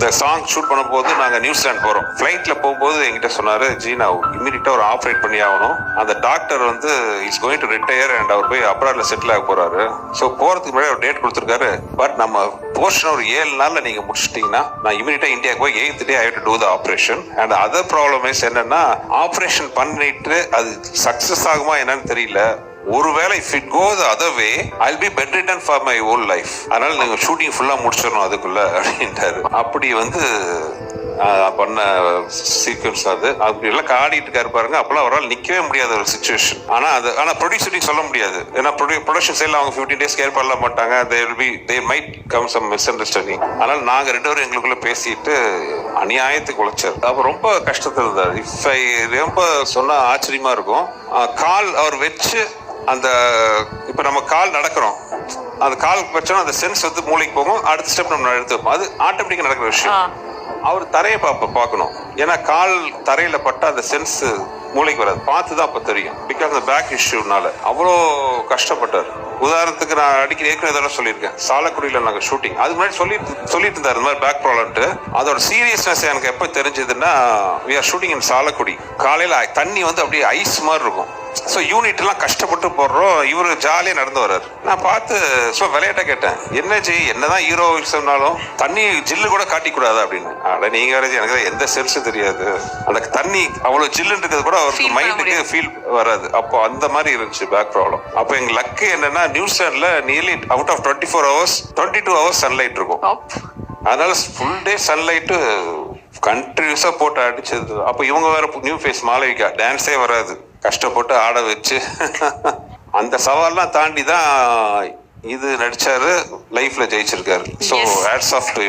இந்த song shoot பண்ண போது நாங்க நியூசிலாந்து போறோம். ஃபிளைட்ல போகும்போது என்கிட்ட சொன்னாரு ஜி நான் இமீடியட்டா ஒரு ஆப்ரேட் பண்ணி ஆகணும். அந்த டாக்டர் வந்து is going to retire and அவர் போய் அப்ராட்ல செட்டில் ஆக போறாரு. ஸோ போறதுக்கு முன்னாடி ஒரு டேட் கொடுத்துருக்காரு. பட் நம்ம போர்ஷன் ஒரு ஏழு நாள்ல நீங்க முடிச்சிட்டீங்கன்னா நான் இமீடியட்டா இந்தியாவுக்கு போய் eighth day I to do the operation and other problem is என்னன்னா ஆப்ரேஷன் பண்ணிட்டு அது சக்சஸ் ஆகுமா என்னன்னு தெரியல. ஒருவேளை if it go the other way I be bedridden for my whole life அதனால நீங்க ஷூட்டிங் ஃபுல்லா முடிச்சிடணும் அதுக்குள்ள அப்படின்ட்டாரு. அப்படி வந்து பண்ண சீக்வன்ஸ் அது. அப்படி எல்லாம் ஆடிட்டு இருக்காரு பாருங்க. அப்பெல்லாம் அவரால் நிக்கவே முடியாத ஒரு சுச்சுவேஷன் ஆனா அது ஆனா ப்ரொடியூசரிங் சொல்ல முடியாது. ஏன்னா ப்ரொடக்ஷன் சைடில் அவங்க ஃபிஃப்டீன் டேஸ் கேர் பண்ணல மாட்டாங்க. They be they might come some misunderstanding அதனால நாங்க ரெண்டு பேரும் எங்களுக்குள்ள பேசிட்டு அநியாயத்துக்கு உழைச்சார். அப்போ ரொம்ப கஷ்டத்தில் இருந்தார். இஃப் ஐ ரொம்ப சொன்னா ஆச்சரியமா இருக்கும். கால் அவர் வச்சு அந்த இப்ப நம்ம கால் நடக்கிறோம். அந்த கால் வச்சோம் அந்த சென்ஸ் வந்து மூளைக்கு போகும். அடுத்த ஸ்டெப் நம்ம எடுத்து வைப்போம். அது ஆட்டோமேட்டிக்கா நடக்கிற. விஷயம். அவர் தரையை பார்ப்ப பார்க்கணும். ஏன்னா கால் தரையில பட்டா அந்த சென்ஸ் மூளைக்கு வராது. பார்த்து தான் அப்ப தெரியும். பிகாஸ் அந்த பேக் இஷ்யூனால அவ்வளோ கஷ்டப்பட்டார். உதாரணத்துக்கு நான் அடிக்கடி ஏற்கனவே இதெல்லாம் சொல்லியிருக்கேன். சாலக்குடியில் நாங்கள் ஷூட்டிங் அது முன்னாடி சொல்லிட்டு சொல்லிட்டு இருந்தார். இந்த மாதிரி பேக் ப்ராப்ளம்ட்டு அதோட சீரியஸ்னஸ் எனக்கு எப்போ தெரிஞ்சதுன்னா we are shooting in Chalakudy. காலையில் தண்ணி வந்து அப்படியே ஐஸ் மாதிரி இருக்கும். ஸோ யூனிட் எல்லாம் கஷ்டப்பட்டு போடுறோம். இவரு ஜாலியாக நடந்து வர்றாரு. நான் பார்த்து ஸோ விளையாட்ட கேட்டேன். என்ன ஜெய்? என்னதான் ஹீரோ சொன்னாலும் தண்ணி ஜில்லு கூட காட்டிக்கூடாது அப்படின்னு. அட நீங்க வேற ஜி, எனக்கு எந்த சென்ஸும் தெரியாது. அந்த தண்ணி அவ்வளவு ஜில்லுன்னு இருக்கிறது கூட அவருக்கு மைண்டுக்கு. ஃபீல் வராது. அப்போ அந்த மாதிரி இருந்துச்சு பேக் ப்ராப்ளம் அப்போ எங்க லக்கு என்னன்னா நியூசிலாந்துல nearly out of twenty four hours twenty two hours sunlight இருக்கும். அதனால ஃபுல் டே சன்லைட்டு கண்டினியூஸாக போட்டு அடிச்சது. அப்போ இவங்க வேற நியூ ஃபேஸ் மாளவிகா டான்ஸே வராது. கஷ்டப்பட்டு ஆட வச்சு அந்த சவால்லாம் தாண்டி தான் இது நடிச்சாரு லைஃப்ல ஜெயிச்சிருக்காரு ஸோ. Hats off to.